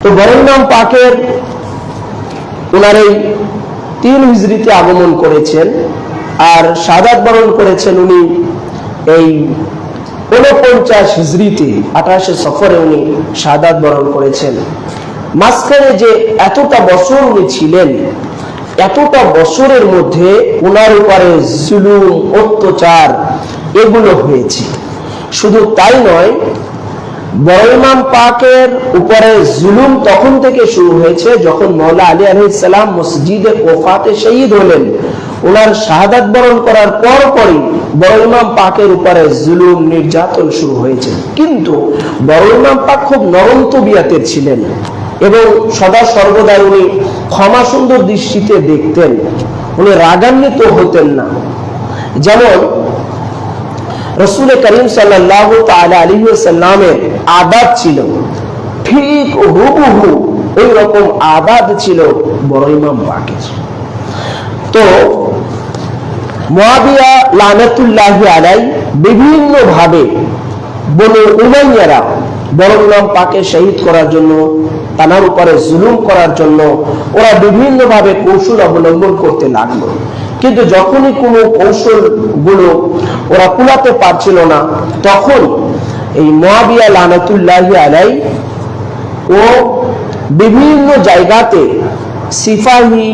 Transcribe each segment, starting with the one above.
তো বরংনাম পাকের ওনার এই তিন হিজড়িতে আগমন করেছেন আর সাদাত বরণ করেছেন উনি এই ঊনপঞ্চাশ হিজড়িতে, আঠাশে সফরে উনি সাদাত বরণ করেছেন। মাঝখানে যে এতটা বছর উনি ছিলেন, এতটা বছরের মধ্যে ওনার উপরে জুলুম, অত্যাচার এগুলো হয়েছে। শুধু তাই নয় পাকের উপরে জুলুম তখন থেকে শুরু হয়েছে যখন মৌলা আলী আলহিসাম মসজিদে ওফাতে শহীদ হলেন। ওনার বরণ করার পর পরই পাকের উপরে জুলুম নির্যাতন শুরু হয়েছে। কিন্তু বড় ইমাম পাক খুব নরম তবিয়াতের ছিলেন এবং সদা সর্বদাই উনি ক্ষমা সুন্দর দৃষ্টিতে দেখতেন। উনি রাগান্বিত হতেন না। যেমন রসুল করিম সাল্লাহ আলী সাল্লামের ছিল। ঠিক হুবহু ওই রকম আদাব ছিল, বড় ইমাম পাকের তো মহাবিয়া লানতুল্লাহ আলাই বিভিন্ন ভাবে বনু উমাইয়ারা বড় ইমাম পাকে শহীদ করার জন্য, তানার উপরে জুলুম করার জন্য ওরা বিভিন্ন ভাবে কৌশল অবলম্বন করতে লাগল। কিন্তু যখনই কোনো কৌশলগুলো ওরা কুলাতে পারছিল না, তখন এই মহাবিয়া লানতুল্লাহ আলাই ও বিভিন্ন জায়গাতে সিপাহী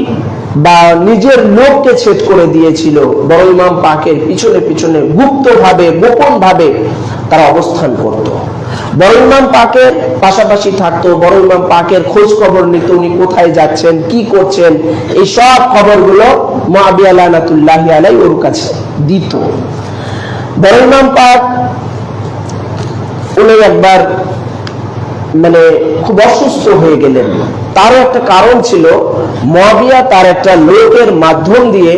বা নিজের লোককে ছেদ করে দিয়েছিল। বড় ইমাম পাকের পিছনে পিছনে গুপ্ত ভাবে গোপন ভাবে তারা অবস্থান করত। বড় ইমাম পাকের পাশাপাশি থাকতো, বড় ইমাম পাকের খোঁজ খবর নিত উনি কোথায় যাচ্ছেন, কি করছেন, এই সব খবরগুলো আলাই ওর কাছে দিত। বড় ইমাম পাক উনি একবার মানে খুব অসুস্থ হয়ে গেলেন। তারও একটা কারণ ছিল মহাবিয়া তার একটা লোকের মাধ্যম দিয়ে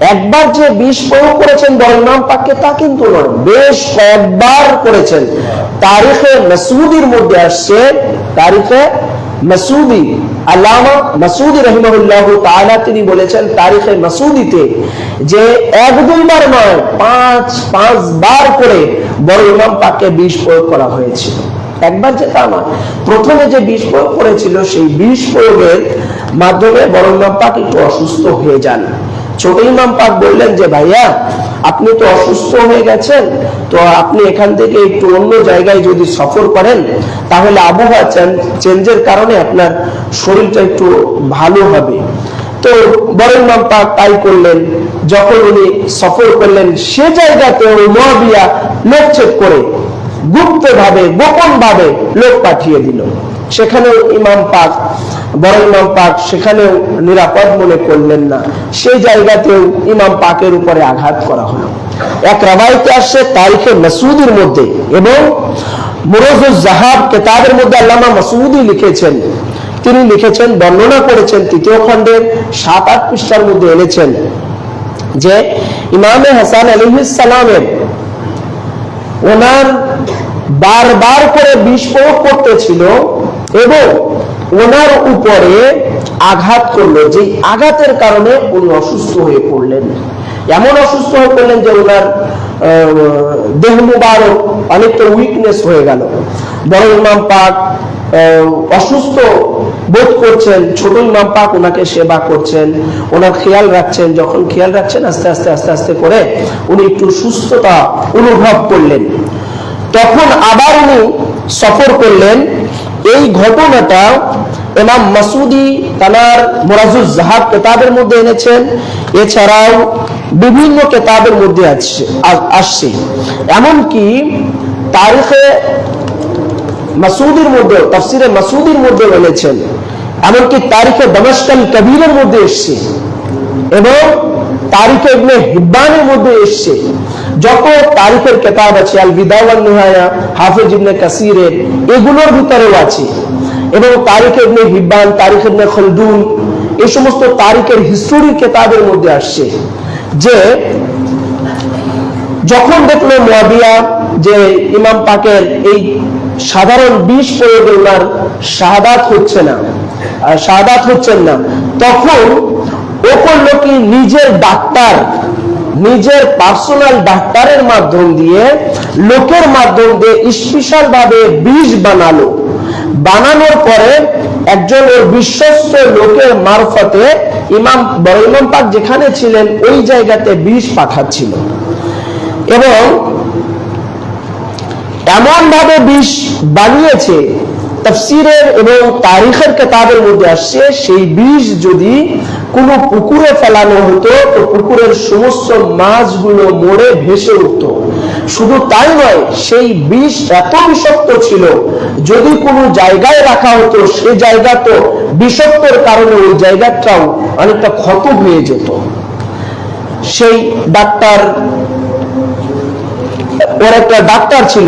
একবার যে বিষ প্রয়োগ করেছেন বলনাম পাককে তা কিন্তু নয়, বেশ কয়েকবার করেছেন। তারিখে মাসুদির মধ্যে আসছে, তারিখে মাসুদি আল্লামা রহিমাহুল্লাহ তিনি বলেছেন, তারিখে যে এক দুইবার নয়, পাঁচ পাঁচ বার করে বড় পাককে বিষ প্রয়োগ করা হয়েছিল। একবার যে তা প্রথমে যে বিষ প্রয়োগ করেছিল, সেই বিষ প্রয়োগের মাধ্যমে বড় পাক একটু অসুস্থ হয়ে যান। ছোট ইমাম পাক বললেন যে, ভাইয়া, আপনি তো অসুস্থ হয়ে গেছেন, তো আপনি এখান থেকে একটু অন্য জায়গায় যদি সফর করেন, তাহলে আবহাওয়া চেঞ্জের কারণে আপনার শরীরটা একটু ভালো হবে। তো বড় ইমাম পাক তাই করলেন। যখন উনি সফর করলেন, সে জায়গাতে মহাবিয়া লোকছেদ করে গুপ্ত ভাবে গোপন ভাবে লোক পাঠিয়ে দিল। সেখানেও ইমাম পাক বড় ইমাম পাক সেখানেও নিরাপদ মনে করলেন না। সেই জায়গাতেও ইমাম পাকের উপরে আঘাত করা হলো। এক রাবাইতে আসছে তারিখে মাসুদির মধ্যে এবং মুরজুল জাহাব কেতাবের মধ্যে আল্লামা মাসুদি লিখেছেন। তিনি লিখেছেন, বর্ণনা করেছেন, তৃতীয় খণ্ডের সাত আট পৃষ্ঠার মধ্যে এনেছেন যে ইমামে হাসান আলী সালামের ওনার বারবার করে বিষ প্রয়োগ করতেছিল এবং ওনার উপরে আঘাত করল যে আঘাতের কারণে উনি অসুস্থ হয়ে পড়লেন। এমন অসুস্থ হয়ে পড়লেন যে ওনার দেহ মুবারক অনেকটা উইকনেস হয়ে গেল। বড় ইমাম পাক অসুস্থ বোধ করছেন, ছোট ইমাম পাক ওনাকে সেবা করছেন, ওনার খেয়াল রাখছেন, যখন খেয়াল রাখছেন, আস্তে আস্তে আস্তে আস্তে করে উনি একটু সুস্থতা অনুভব করলেন। তখন আবার উনি সফর করলেন। এই ঘটনাটা এমাম মাসুদি তানার মোরাজুল জাহাব কেতাবের মধ্যে এনেছেন। এছাড়াও বিভিন্ন কেতাবের মধ্যে আসছে এমনকি তারিখে মাসুদির মধ্যে তফসিরে মাসুদির মধ্যে এনেছেন। এমনকি তারিখে দমস্কাল কবিরের মধ্যে এসছে। এবং তারিখে ইবনে হিব্বানের মধ্যে এসছে। যত তারিখের কেতাব আছে, আল বিদাওয়ান নিহায়া, হাফিজ ইবনে কাসিরের, এগুলোর ভিতরেও আছে। এবং তারিখে ইবনে হিব্বান, তারিখ ইবনে খলদুন, এই সমস্ত তারিখের হিস্টোরি কেতাবের মধ্যে আসছে। যে যখন দেখল মুয়াবিয়া যে ইমাম পাকের এই সাধারণ বিষ প্রয়োগে ওনার শাহাদাত হচ্ছে না শাহাদাত হচ্ছেন না, তখন ও করল কি, নিজের ডাক্তার নিজের পার্সোনাল ডাক্তারের মাধ্যম দিয়ে, লোকের মাধ্যম দিয়ে স্পেশাল ভাবে বিষ বানালো। বানানোর পরে একজন ওর বিশ্বস্ত লোকের মারফতে ইমাম, বড় ইমাম পাক যেখানে ছিলেন, ওই জায়গাতে বিষ পাঠাচ্ছিল। এবং এমন ভাবে বিষ বানিয়েছে তফসিরের এবং তারিখের কেতাবের মধ্যে আসছে, সেই বিষ যদি কোনো পুকুরে ফেলানো হতো, তো পুকুরের সমস্ত মাছগুলো মরে ভেসে উঠত। শুধু তাই নয়, সেই বিষ এত বিষাক্ত ছিল, যদি কোনো জায়গায় রাখা হতো, সে জায়গা তো বিষাক্তর কারণে ওই জায়গাটাও অনেকটা ক্ষত হয়ে যেত। সেই ডাক্তার, ওর একটা ডাক্তার ছিল,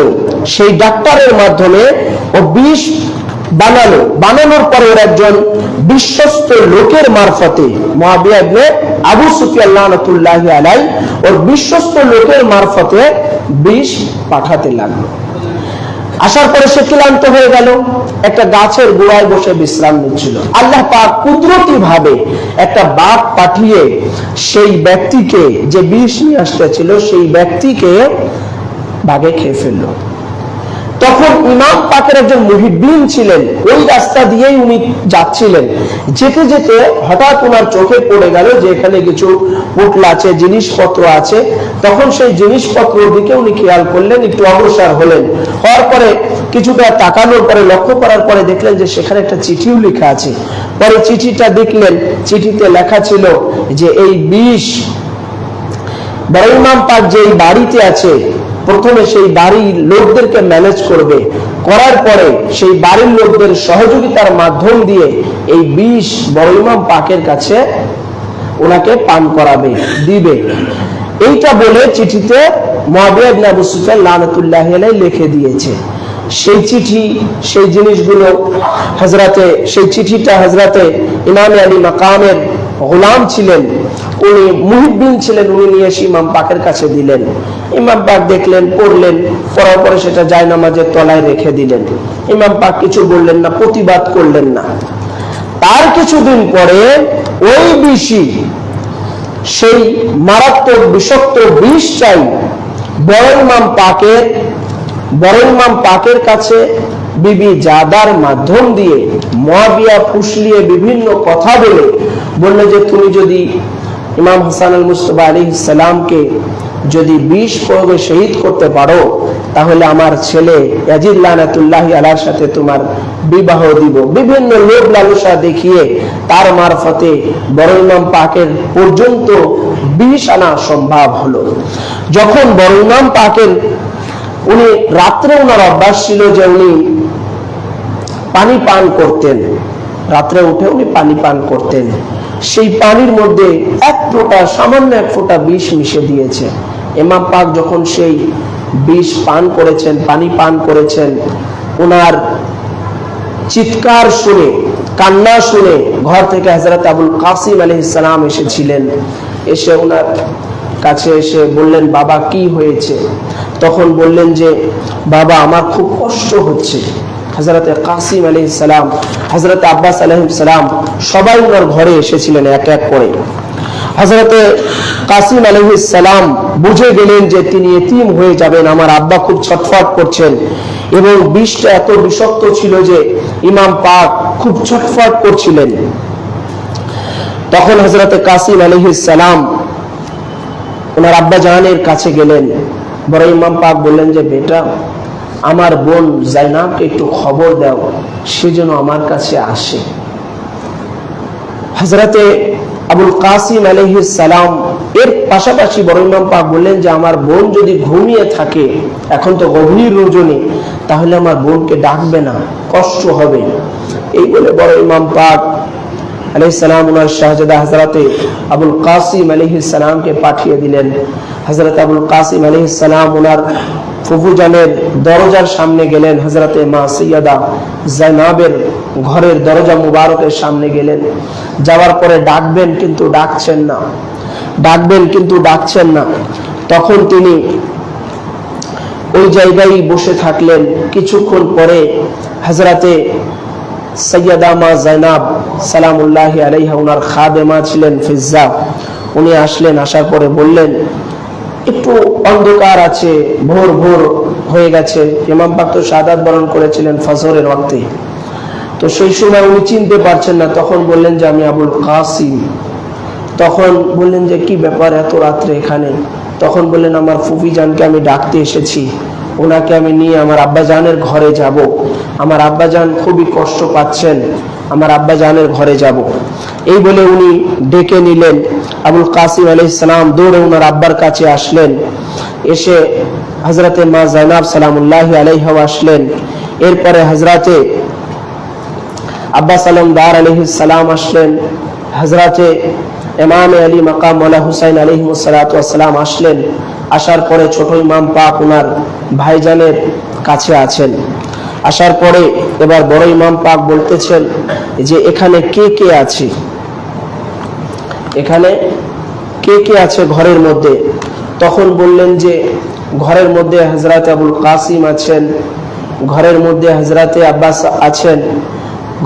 সেই ডাক্তারের মাধ্যমে ও বিষ বানালো। বানানোর পরে ওর একজন বিশ্বস্ত লোকের মারফতে মহাবিয়া আবু সুফিয়ান লানাতুল্লাহ আলাই ওর বিশ্বস্ত লোকের মারফতে বিষ পাঠাতে লাগল। আসার পরে সে ক্লান্ত হয়ে গেল। একটা গাছের গোড়ায় বসে বিশ্রাম নিচ্ছিল। আল্লাহ পাক কুদরতি ভাবে একটা বাঘ পাঠিয়ে সেই ব্যক্তিকে যে বিষ নিয়ে আসতেছিল, সেই ব্যক্তিকে বাঘে খেয়ে ফেলল। তখন ইমাম পাকের একজন মুহিদ্দিন ছিলেন। ওই রাস্তা দিয়েই উনি যাচ্ছিলেন। যেতে যেতে হঠাৎ ওনার চোখে পড়ে গেল যে এখানে কিছু পুটলা আছে, জিনিসপত্র আছে। তখন সেই জিনিসপত্রের দিকে উনি খেয়াল করলেন, একটু অগ্রসর হলেন। হওয়ার পরে কিছুটা তাকানোর পরে, লক্ষ্য করার পরে দেখলেন যে সেখানে একটা চিঠিও লেখা আছে। পরে চিঠিটা দেখলেন, চিঠিতে লেখা ছিল যে এই বিষ, বড় ইমাম পাক যে বাড়িতে আছে প্রথমে সেই বাড়ির লোকদেরকে ম্যানেজ করবে। করার পরে সেই বাড়ির লোকদের সহযোগিতার মাধ্যম দিয়ে এই বিষ বড় ইমাম পাকের কাছে ওনাকে পান করাবে, দিবে। এইটা বলে চিঠিতে লিখে দিয়েছে। সেই চিঠি, সেই জিনিসগুলো হজরতে সেই চিঠিটা হজরতে ইমাম আলী মাকামের গোলাম ছিলেন। উনি মুহিদ্দিন ছিলেন, উনি নিয়ে এসে ইমাম পাকের কাছে দিলেন। ইমাম পাক দেখলেন, পড়লেন, পড়ার পরে সেটা জায়নামাজের তলায় রেখে দিলেন। ইমাম পাক কিছু বললেন না, প্রতিবাদ করলেন না। তার কিছুদিন পরে ওই বিষই সেই মারাত্মক বিষাক্ত বিষ চাই বড় ইমাম পাকের বড় ইমাম পাকের কাছে বিবি জাদার মাধ্যম দিয়ে, মহাবিয়া ফুসলিয়ে বিভিন্ন কথা বলে, বললে যে তুমি যদি ইমাম হাসান আল মুস্তফা আলী সালামকে যদি বিষ প্রয়োগে শহীদ করতে পারো, তাহলে আমার ছেলে আলার সাথে তোমার বিবাহ দিব। বিভিন্ন লোভ লালসা দেখিয়ে তার মারফতে বড় ইমাম পাকের পর্যন্ত বিষ আনা সম্ভব হলো। যখন বড় ইমাম পাকের উনি রাত্রে ওনার অভ্যাস ছিল যে উনি পানি পান করতেন। রাত্রে উঠে উনি পানি পান করতেন। সেই পানির মধ্যে এক ফোঁটা, সামান্য এক ফোঁটা বিষ মিশে দিয়েছে। এমাম পাক যখন সেই বিষ পান করেছেন, পানি পান করেছেন, ওনার চিৎকার শুনে, কান্না শুনে ঘর থেকে হজরত আবুল কাসিম আলী ইসলাম এসেছিলেন। এসে ওনার কাছে এসে বললেন, বাবা, কি হয়েছে? তখন বললেন যে, বাবা, আমার খুব কষ্ট হচ্ছে। হজরত কাসিম আলী সালাম হজরত আব্বাস আলহিম সালাম, সবাই ওনার ঘরে এসেছিলেন এক এক করে। হজরতে কাসিম আলহি সালাম বুঝে গেলেন যে তিনি এতিম হয়ে যাবেন, আমার আব্বা খুব ছটফট করছেন এবং বিষটা এত বিষাক্ত ছিল যে ইমাম পাক খুব ছটফট করছিলেন। তখন হজরতে কাসিম আলহি সালাম ওনার আব্বা জাহানের কাছে গেলেন। বড় ইমাম পাক বললেন যে, বেটা আমার বোন জাইনাবকে একটু খবর দাও, সে যেন আমার কাছে আসে। হজরতে আবুল কাসিম সালাম এর পাশাপাশি বড় ইমাম পাক বললেন যে, আমার বোন যদি ঘুমিয়ে থাকে, এখন তো গভীর রজনী, তাহলে আমার বোনকে ডাকবে না, কষ্ট হবে। এই বলে বড় ইমাম পাক আলহিসাম ওনার শাহজাদা হজরতে আবুল কাসিম আলহিসামকে পাঠিয়ে দিলেন। হজরত আবুল কাসিম আলহিসাম ওনার ফুফুজানের দরজার সামনে গেলেন হজরতে মা সৈয়দা জাইনাবের ঘরের দরজা মুবারকের সামনে গেলেন। যাওয়ার পরে ডাকবেন কিন্তু ডাকছেন না। ডাকবেন কিন্তু ডাকছেন না। তখন তিনি ওই জায়গায় বসে থাকলেন। কিছুক্ষণ পরে হজরতে সৈয়দা মা জাইনাব সালামুল্লাহ আলাইহা ওনার খাদেমা ছিলেন ফিজ্জা। উনি আসলেন, আসার পরে বললেন একটু অন্ধকার আছে, ভোর ভোর হয়ে গেছে। ইমাম পাক তো সাদাত বরণ করেছিলেন ফজরের ওয়াক্তে। তো সেই সময় উনি চিনতে পারছেন না, তখন বললেন যে আমি আবুল কাসিম। তখন বললেন যে, কি ব্যাপার এত রাত্রে এখানে? তখন বললেন, আমার ফুফি জানকে আমি ডাকতে এসেছি। ওনাকে আমি নিয়ে আমার আব্বাজানের ঘরে যাব। আমার আব্বাজান খুবই কষ্ট পাচ্ছেন। আমার আব্বাজানের ঘরে যাব। এই বলে উনি ডেকে নিলেন। আবুল কাসিম আলাইসালাম দৌড়ে ওনার আব্বার কাছে আসলেন। এসে হজরতে মা জাইনাব সালামুল্লাহ আলাইহাও আসলেন। এরপরে হজরতে আব্বাস আলম দার আলহিসাল্লাম আসলেন। হজরতে ইমাম আলী মাকাম মোলা হুসাইন আলহিমসালাম আসলেন। আসার পরে ছোট ইমাম পাক ওনার ভাইজানের কাছে আছেন। আসার পরে এবার বড় ইমাম পাক বলতেছেন যে, এখানে কে কে আছে? এখানে কে কে আছে ঘরের মধ্যে? তখন বললেন যে, ঘরের মধ্যে হজরত আবুল কাসিম আছেন, ঘরের মধ্যে হজরতে আব্বাস আছেন,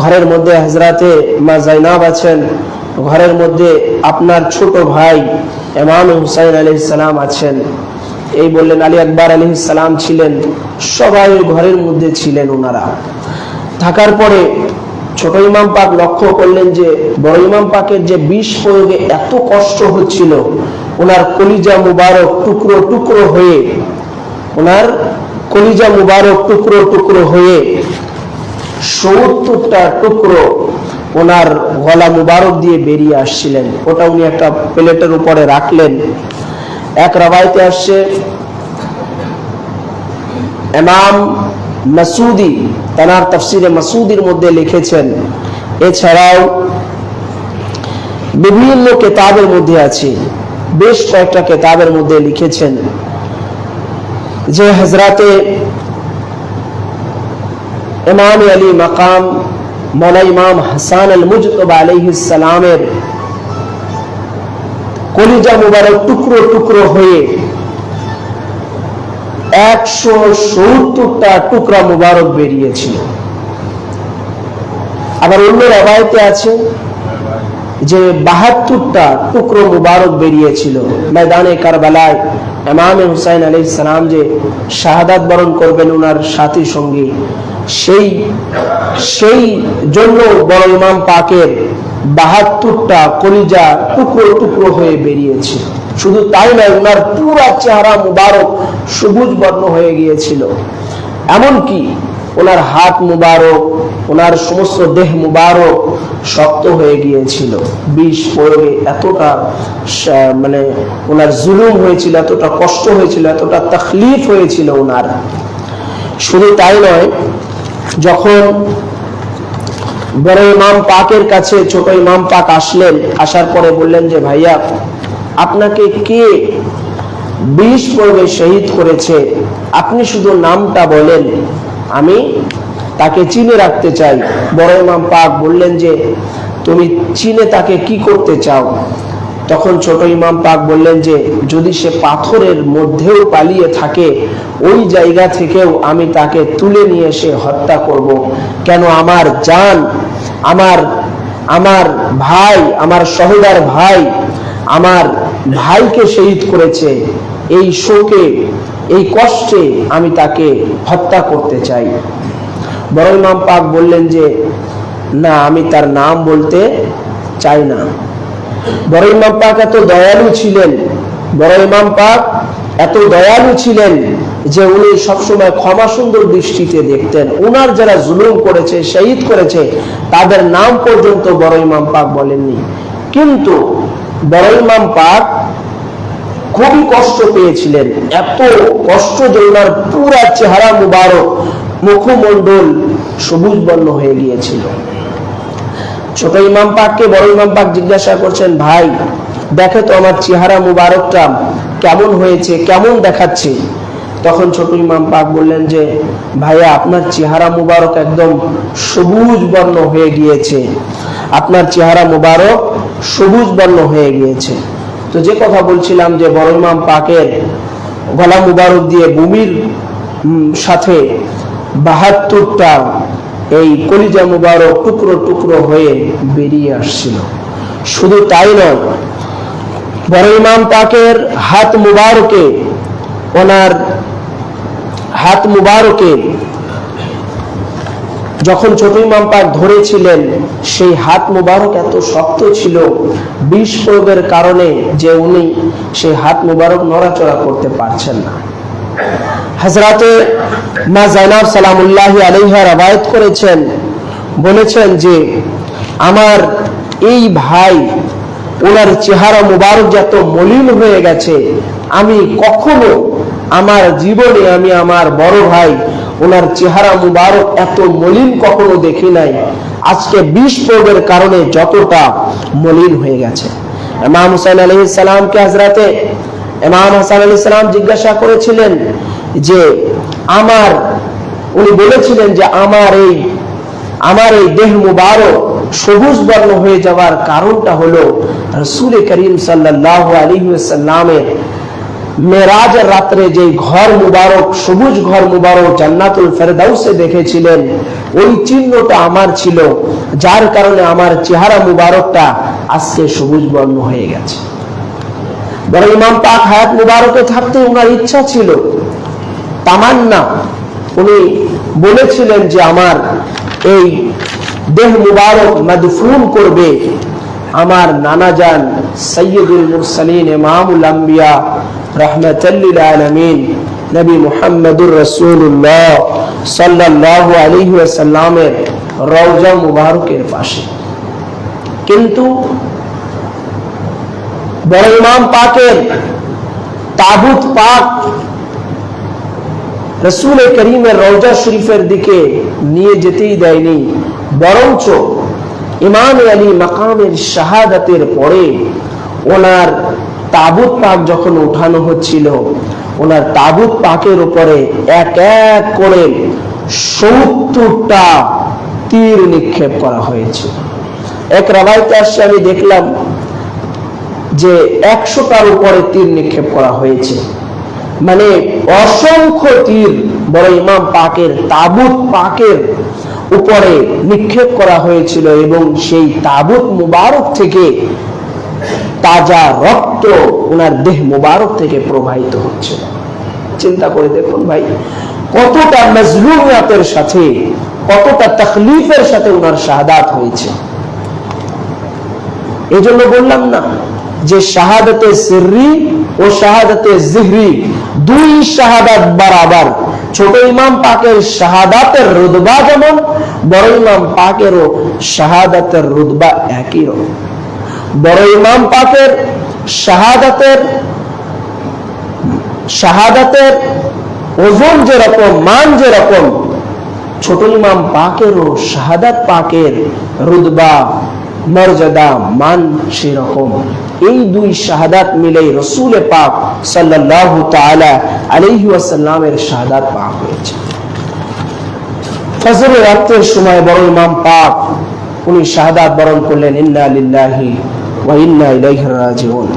ঘরের মধ্যে হজরতে মা জাইনাব আছেন, ঘরের মধ্যে আপনার ছোট ভাই এমাম হুসাইন আলি সালাম আছেন। এই বললেন আলী আকবর আলী সালাম ছিলেন, সবাই ঘরের মধ্যে ছিলেন ওনারা। থাকার পরে ছোট ইমাম পাক লক্ষ্য করলেন যে, বড় ইমাম পাকের যে বিষ প্রয়োগে এত কষ্ট হচ্ছিল, ওনার কলিজা মুবারক টুকরো টুকরো হয়ে, ওনার কলিজা মুবারক টুকরো টুকরো হয়ে সত্তরটা টুকরো ওনার গলা মুবারক দিয়ে বেরিয়ে আসছিলেন। ওটা উনি একটা প্লেটের উপরে রাখলেন। এক রাবাইতে আসছে এমাম মাসুদি তানার তফসিরে মাসুদির মধ্যে লিখেছেন এছাড়াও বিভিন্ন কেতাবের মধ্যে আছে বেশ কয়েকটা কেতাবের মধ্যে লিখেছেন যে হজরাতে ইমাম আলী মাকাম মৌলা ইমাম হাসান আল মুজতবা আলাইহিসসালামের কলিজা মুবারক টুকরো টুকরো হয়ে একশো সত্তরটা টুকরা মুবারক বেরিয়েছিল। আবার অন্য রবায়তে আছে যে বাহাত্তরটা টুকরো মুবারক বেরিয়েছিল ময়দানে কারবালায়। ইমাম হুসাইন আলী সালাম যে শাহাদাত বরণ করবেন ওনার সাথী সঙ্গী সেই সেই জন্য বড় ইমাম পাকের বাহাত্তরটা কলিজা টুকরো টুকরো হয়ে বেরিয়েছে। শুধু তাই নয় ওনার পুরা চেহারা মুবারক সবুজ বর্ণ হয়ে গিয়েছিল। এমনকি ওনার হাত মুবারক ওনার সমস্ত দেহ মুবারক শক্ত হয়ে গিয়েছিল। বিষ প্রয়োগে এতটা মানে ওনার জুলুম হয়েছিল, এতটা কষ্ট হয়েছিল, এতটা তাকলিফ হয়েছিল ওনার শুধু তাই নয় যখন বড় ইমাম পাকের কাছে, ছোট ইমাম পাক আসলেন, আসার পরে বললেন যে, ভাইয়া, আপনাকে কে বিষ পর্বে শহীদ করেছে? আপনি শুধু নামটা বলেন। আমি তাকে চিনে রাখতে চাই। বড় ইমাম পাক বললেন যে, তুমি চিনে তাকে কি করতে চাও? তখন ছোট ইমাম পাক বললেন যে, যদি সে পাথরের মধ্যেও পালিয়ে থাকে, ওই জায়গা থেকেও আমি তাকে তুলে নিয়ে এসে হত্যা করব। কেন আমার জান, আমার আমার ভাই, আমার সহোদর ভাই, আমার ভাইকে শহীদ করেছে। এই শোকে, এই কষ্টে আমি তাকে হত্যা করতে চাই। বড় ইমাম পাক বললেন যে, না, আমি তার নাম বলতে চাই না। বড় ইমাম পাক এত দয়ালু ছিলেন, বড় ইমাম পাক এত দয়ালু ছিলেন যে উনি সবসময় ক্ষমা সুন্দর দৃষ্টিতে দেখতেন। উনার যারা জুলুম করেছে, শহীদ করেছে, তাদের নাম পর্যন্ত বড় ইমাম পাক বলেননি। কিন্তু বড় ইমাম পাক খুবই কষ্ট পেয়েছিলেন। এত কষ্ট যে ওনার পুরা চেহারা মুবারক মুখমণ্ডল সবুজ বর্ণ হয়ে গিয়েছিল। ছোট ইমাম পাককে, বড় ইমাম পাক জিজ্ঞাসা করছেন, ভাই, দেখে তো আমার চেহারা মুবারকটা কেমন হয়েছে, কেমন দেখাচ্ছে? তখন ছোট ইমাম পাক বললেন যে, ভাইয়া, আপনার চেহারা মুবারক একদম সবুজ বর্ণ হয়ে গিয়েছে। আপনার চেহারা মুবারক সবুজ বর্ণ হয়ে গিয়েছে। তো যে কথা বলছিলাম যে, বড় ইমাম পাকের গলা মুবারক দিয়ে ভূমির সাথে বাহাত্তরটা এই কলিজা মুবারক টুকরো টুকরো হয়ে বেরিয়ে আসছিল। শুধু তাই নয়, বড় ইমাম পাকের হাত মুবারকে, ওনার হাত মুবারকে যখন ছোট ইমাম পাক ধরেছিলেন, সেই হাত মুবারক এত শক্ত ছিল, বিষ প্রয়োগের কারণে যে উনি সেই হাত মুবারক নড়াচড়া করতে পারছেন না। হজরতে মা জাইনাব সালামুল্লাহ আলহা রবায়ত করেছেন, বলেছেন যে আমার এই ভাই, ওনার চেহারা মুবারক যত মলিন হয়ে গেছে, আমি কখনো আমার জীবনে আমি আমার বড় ভাই, ওনার চেহারা মুবারক এত মলিন কখনো দেখি নাই। আজকে বিষ প্রয়োগের কারণে যতটা মলিন হয়ে গেছে। ইমাম হুসাইন আলহ সালামকে হাজরাতে ইমাম হাসান আলী সালাম জিজ্ঞাসা করেছিলেন যে আমার, উনি বলেছিলেন যে আমার এই আমার এই দেহ মুবারক সবুজ বর্ণ হয়ে যাওয়ার কারণটা হলো রসুল করিম সাল্লাহ আলী সাল্লামের মেরাজের রাত্রে যে ঘর মুবারক, সবুজ ঘর মুবারক জান্নাতুল ফেরদাউসে দেখেছিলেন, ওই চিহ্নটা আমার ছিল, যার কারণে আমার চেহারা মুবারকটা আজকে সবুজ বর্ণ হয়ে গেছে। বড় ইমাম পাক হায়াত মুবারকে থাকতে ওনার ইচ্ছা ছিল। তামান্না। উনি বলেছিলেন যে আমার এই দেহ মুবারক মাদফুন করবে আমার নানা যান সৈয়দুল মুরসালিন ইমামুল আম্বিয়া রহমতুল্লিল আলমিন, নবী মুহাম্মদুর রসুল্লাহ সাল্লাহ আলাইহি ওয়াসাল্লামের রওজা মুবারকের পাশে। কিন্তু বড় ইমাম পাকের তাবুত পাক রসুল করিমের রওজা শরীফের দিকে নিয়ে যেতেই দেয়নি। বরঞ্চ ইমাম আলী মাকামের শাহাদাতের পরে ওনার তাবুত পাক যখন উঠানো হচ্ছিল, ওনার তাবুত পাকের উপরে এক এক করে সত্তরটা তীর নিক্ষেপ করা হয়েছে। এক রাবাইতে আসছে, আমি দেখলাম যে একশোটার উপরে তীর নিক্ষেপ করা হয়েছে। মানে অসংখ্য তীর, বড় ইমাম পাকের, তাবুত পাকের উপরে নিক্ষেপ করা হয়েছিল এবং সেই তাবুত মুবারক থেকে তাজা রক্ত ওনার দেহ মুবারক থেকে প্রবাহিত হচ্ছে। চিন্তা করে দেখুন ভাই, কতটা মজলুমিয়াতের সাথে, কতটা তকলিফের সাথে ওনার শাহাদাত হয়েছে। এই বললাম না, যে শাহাদতে সিররি ও শাহাদতে জিহরি দুই শাহাদাত বরাবর। ছোট ইমাম পাকের শাহাদাতের রুদবা যেমন বড় ইমাম পাকেরও শাহাদাতের রুদবা একই রকম। বড় ইমাম পাকের শাহাদাতের শাহাদাতের ওজন যেরকম, মান যেরকম, ছোট ইমাম পাকেরও শাহাদাত পাকের রুদবা মর্যাদা মান সেরকম। এই দুই শাহাদাত মিলে রসুল পাক সাল্লাহ তালা আলাইহি ওয়াসাল্লামের শাহাদাত পাক হয়েছে। ফজর রাত্রের সময় বড় ইমাম পাক, উনি শাহাদাত বরণ করলেন, ইন্না লিল্লাহি ওয়া ইন্না ইলাইহি রাজিউন।